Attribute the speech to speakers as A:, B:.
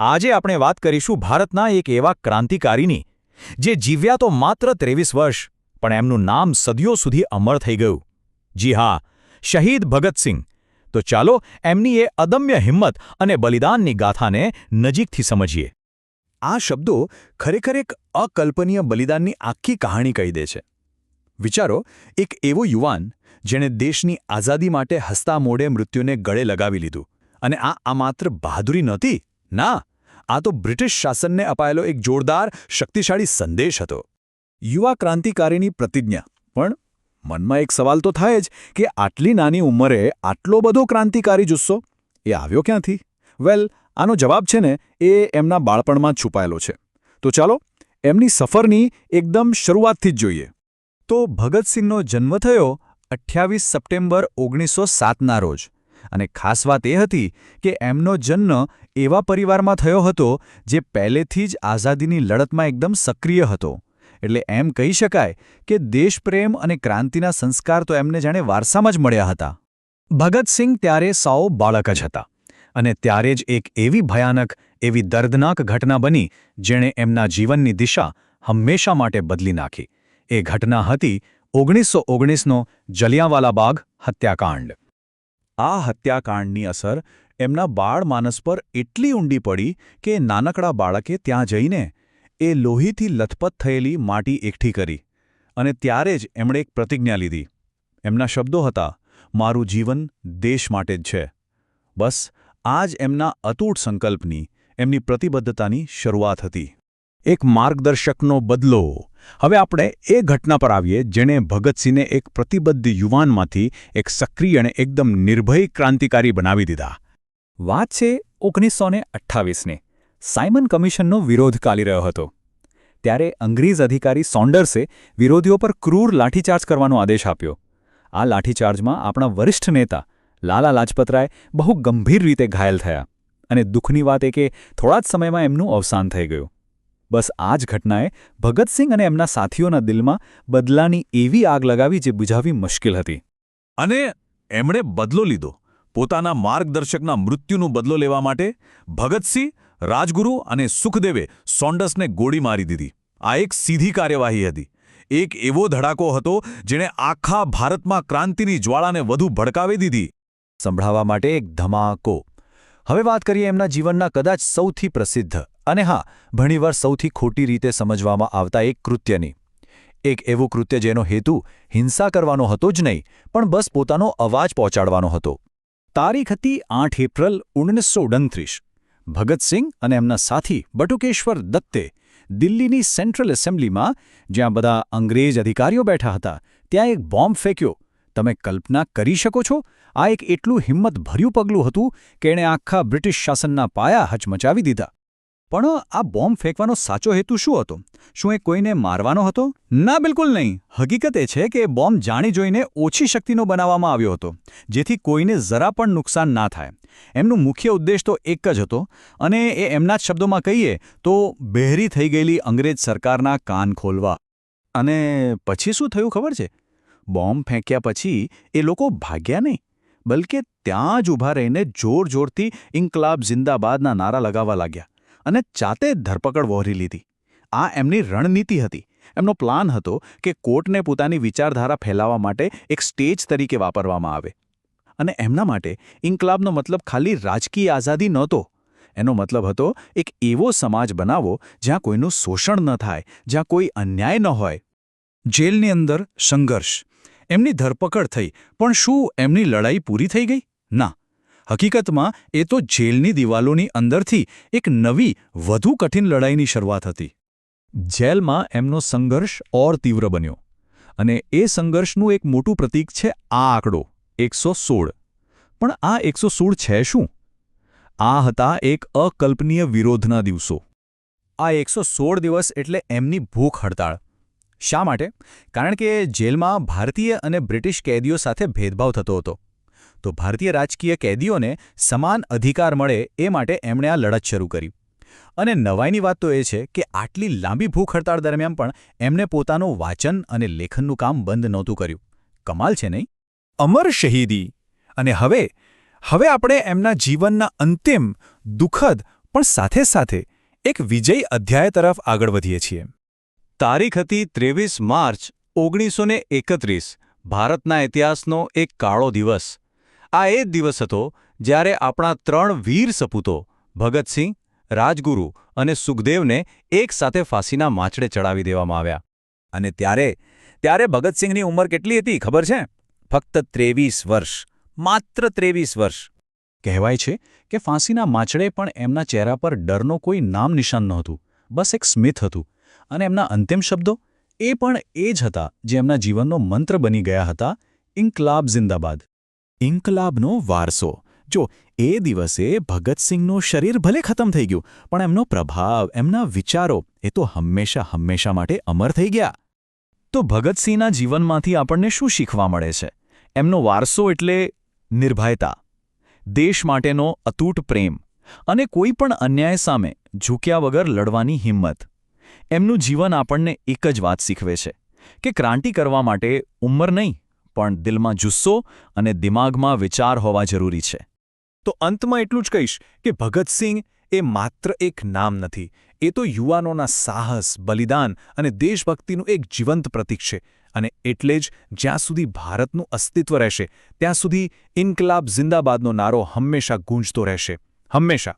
A: આજે આપણે વાત કરીશું ભારતના એક એવા ક્રાંતિકારીની, જે જીવ્યા તો માત્ર ત્રેવીસ વર્ષ, પણ એમનું નામ સદીઓ સુધી અમર થઈ ગયું. જી હા, શહીદ ભગતસિંહ તો ચાલો, એમની એ અદમ્ય હિંમત અને બલિદાનની ગાથાને નજીકથી સમજીએ.
B: આ શબ્દો ખરેખર એક અકલ્પનીય બલિદાનની આખી કહાણી કહી દે છે. વિચારો, એક એવો યુવાન, જેણે દેશની આઝાદી માટે હસતા મોડે મૃત્યુને ગળે લગાવી લીધું, અને આ આ માત્ર બહાદુરી નહોતી ના, આ તો બ્રિટિશ શાસનને અપાયેલો એક જોરદાર, શક્તિશાળી સંદેશ હતો. યુવા ક્રાંતિકારીની પ્રતિજ્ઞા. પણ મનમાં એક સવાલ તો થાય જ કે આટલી નાની ઉંમરે આટલો બધો ક્રાંતિકારી જુસ્સો, એ આવ્યો ક્યાંથી? વેલ, આનો જવાબ છે ને, એ એમના બાળપણમાં છુપાયેલો છે. તો ચાલો, એમની સફરની એકદમ શરૂઆતથી જ જોઈએ. તો ભગતસિંહનો જન્મ થયો અઠ્યાવીસ સપ્ટેમ્બર ઓગણીસો સાતના રોજ. અને ખાસ વાત એ હતી કે એમનો જન્મ એવા પરિવારમાં થયો હતો જે પહેલેથી જ આઝાદીની લડતમાં એકદમ સક્રિય હતો. એટલે એમ કહી શકાય કે દેશપ્રેમ અને ક્રાંતિના સંસ્કાર તો એમને જાણે વારસામાં જ મળ્યા હતા. ભગતસિંહ ત્યારે સૌ બાળક જ હતા અને ત્યારે જ એક એવી ભયાનક, એવી દર્દનાક ઘટના બની જેણે એમના જીવનની દિશા હંમેશા માટે બદલી નાખી. એ ઘટના હતી ઓગણીસો ઓગણીસનો જલિયાંવાલા બાગ હત્યાકાંડ. આ હત્યાકાંડની અસર એમના બાળ માનસ પર એટલી ઊંડી પડી કે નાનકડા બાળકે ત્યાં જઈને એ લોહીથી લથપથ થયેલી માટી એકઠી કરી અને ત્યારે જ એમણે એક પ્રતિજ્ઞા લીધી. એમના શબ્દો હતા, મારું જીવન દેશ માટે જ છે. બસ આ જ એમના અતૂટ સંકલ્પની, એમની પ્રતિબદ્ધતાની શરૂઆત હતી. એક માર્ગદર્શકનો બદલો હવે આપણે એ ઘટના પર આવીએ જેણે ભગતસિંહને એક પ્રતિબદ્ધ યુવાનમાંથી એક સક્રિય અને એકદમ નિર્ભય ક્રાંતિકારી બનાવી દીધા. વાત છે ઓગણીસો ને અઠ્ઠાવીસની. સાયમન કમિશનનો વિરોધ ચાલી રહ્યો હતો. ત્યારે અંગ્રેજ અધિકારી સોન્ડર્સે વિરોધીઓ પર ક્રૂર લાઠીચાર્જ કરવાનો આદેશ આપ્યો. આ લાઠીચાર્જમાં આપણા વરિષ્ઠ નેતા લાલા લાજપતરાય બહુ ગંભીર રીતે ઘાયલ થયા અને દુઃખની વાત એ કે થોડા જ સમયમાં એમનું અવસાન થઈ ગયું. બસ આ જ ઘટનાએ ભગતસિંહ અને એમના સાથીઓના દિલમાં બદલાની એવી આગ લગાવી જે બુઝાવવી મુશ્કેલ હતી. અને એમણે બદલો લીધો. પોતાના માર્ગદર્શકના મૃત્યુનો બદલો લેવા માટે ભગતસિંહ, રાજગુરુ અને સુખદેવે સોન્ડસને ગોળી મારી દીધી. આ એક સીધી કાર્યવાહી હતી. એક એવો ધડાકો હતો જેણે આખા ભારતમાં ક્રાંતિની જ્વાળાને વધુ ભડકાવી દીધી. સંભળાવવા માટે એક ધમાકો. હવે વાત કરીએ એમના જીવનના કદાચ સૌથી પ્રસિદ્ધ અને હા, ઘણીવાર સૌથી ખોટી રીતે સમજવામાં આવતા એક કૃત્યની. એક એવું કૃત્ય જેનો હેતુ હિંસા કરવાનો હતો જ નહીં, પણ બસ પોતાનો અવાજ પહોંચાડવાનો હતો. તારીખ હતી આઠ એપ્રિલ ઓગણીસો ઓગણત્રીસ. ભગતસિંહ અને એમના સાથી બટુકેશ્વર દત્તે દિલ્હીની સેન્ટ્રલ એસેમ્બલીમાં જ્યાં બધા અંગ્રેજ અધિકારીઓ બેઠા હતા, ત્યાં એક બોમ્બ ફેંક્યો. તમે કલ્પના કરી શકો છો? આ એક એટલું હિંમતભર્યું પગલું હતું કે એણે આખા બ્રિટિશ શાસનના પાયા હચમચાવી દીધા. પણ આ બોમ્બ ફેંકવાનો સાચો હેતુ શું હતો? શું એ કોઈને મારવાનો હતો? ના, બિલકુલ નહીં. હકીકત એ છે કે બોમ્બ જાણી જોઈને ઓછી શક્તિનો બનાવવામાં આવ્યો હતો, જેથી કોઈને જરા પણ નુકસાન ના થાય. એમનું મુખ્ય ઉદ્દેશ તો એક જ હતો, અને એ એમના જ શબ્દોમાં કહીએ તો બહેરી થઈ ગયેલી અંગ્રેજ સરકારના કાન ખોલવા. અને પછી શું થયું ખબર છે? બોમ્બ ફેંક્યા પછી એ લોકો ભાગ્યા નહીં, બલકે ત્યાં જ ઊભા રહીને જોર જોરથી ઇન્કલાબ જિંદાબાદના નારા લગાવવા લાગ્યા. અને ચાતે જ ધરપકડ વહોરી લીધી. આ એમની રણનીતિ હતી. એમનો પ્લાન હતો કે કોર્ટને પોતાની વિચારધારા ફેલાવવા માટે એક સ્ટેજ તરીકે વાપરવામાં આવે. અને એમના માટે ઇન્કલાબનો મતલબ ખાલી રાજકીય આઝાદી નહોતો. એનો મતલબ હતો, એક એવો સમાજ બનાવો જ્યાં કોઈનું શોષણ ન થાય, જ્યાં કોઈ અન્યાય ન હોય. જેલની અંદર સંઘર્ષ. એમની ધરપકડ થઈ, પણ શું એમની લડાઈ પૂરી થઈ ગઈ? ના. હકીકતમાં, એ તો જેલની દિવાલોની અંદરથી એક નવી, વધુ કઠિન લડાઈની શરૂઆત હતી. જેલમાં એમનો સંઘર્ષ ઓર તીવ્ર બન્યો. અને એ સંઘર્ષનું એક મોટું પ્રતીક છે આ આંકડો, એકસો પણ આ એકસો છે શું? આ હતા એક અકલ્પનીય વિરોધના દિવસો. આ એકસો દિવસ એટલે એમની ભૂખ હડતાળ. શા માટે? કારણ કે જેલમાં ભારતીય અને બ્રિટિશ કેદીઓ સાથે ભેદભાવ થતો હતો. તો ભારતીય રાજકીય કેદીઓને સમાન અધિકાર મળે એ માટે એમણે આ લડત શરૂ કરી. અને નવાઈની વાત તો એ છે કે આટલી લાંબી ભૂખ હડતાળ દરમિયાન પણ એમને પોતાનું વાચન અને લેખનનું કામ બંધ નહોતું કર્યું. કમાલ છે નહીં? અમર શહીદી! અને હવે હવે આપણે એમના જીવનના અંતિમ દુઃખદ પણ સાથે સાથે એક વિજય અધ્યાય તરફ આગળ વધીએ છીએ.
C: તારીખ હતી ત્રેવીસ માર્ચ ઓગણીસો ભારતના ઇતિહાસનો એક કાળો દિવસ. આ એ જ દિવસ હતો જ્યારે આપણા ત્રણ વીર સપૂતો, ભગતસિંહ, રાજગુરુ અને સુખદેવને એક સાથે ફાંસીના માછડે ચડાવી દેવામાં આવ્યા.
A: અને ત્યારે ત્યારે ભગતસિંહની ઉંમર કેટલી હતી, ખબર છે? ફક્ત ત્રેવીસ વર્ષ, માત્ર ત્રેવીસ વર્ષ.
B: કહેવાય છે કે ફાંસીના માછડે પણ એમના ચહેરા પર ડરનો કોઈ નામ નિશાન નહોતું, બસ એક સ્મિત હતું. અને એમના અંતિમ શબ્દો, એ પણ એ જ હતા જે એમના જીવનનો મંત્ર બની ગયા હતા, ઇન્કલાબ જિંદાબાદ
A: ઇન્કલાબનો વારસો. જો એ દિવસે ભગતસિંહનું શરીર ભલે ખતમ થઈ ગયું, પણ એમનો પ્રભાવ, એમના વિચારો એ તો હંમેશા હંમેશા માટે અમર થઈ ગયા. તો ભગતસિંહના જીવનમાંથી આપણને શું શીખવા મળે છે? એમનો વારસો એટલે નિર્ભયતા. દેશ માટેનો અતૂટ પ્રેમ અને કોઈ પણ અન્યાય સામે ઝૂક્યા વગર લડવાની હિંમત. એમનું જીવન આપણને એક જ વાત શીખવે છે કે ક્રાંતિ કરવા માટે ઉંમર નહીં પણ દિલમાં જુસ્સો અને દિમાગમાં વિચાર હોવા જરૂરી છે.
B: તો અંતમાં એટલું જ કહીશ કે ભગતસિંહ એ માત્ર એક નામ નથી, એ તો યુવાનોના સાહસ, બલિદાન અને દેશભક્તિનું એક જીવંત પ્રતીક છે અને એટલે જ જ્યાં સુધી ભારતનું અસ્તિત્વ રહેશે, ત્યાં સુધી ઇન્કલાબ જિંદાબાદનો નારો હંમેશા ગૂંજતો રહેશે. હંમેશા.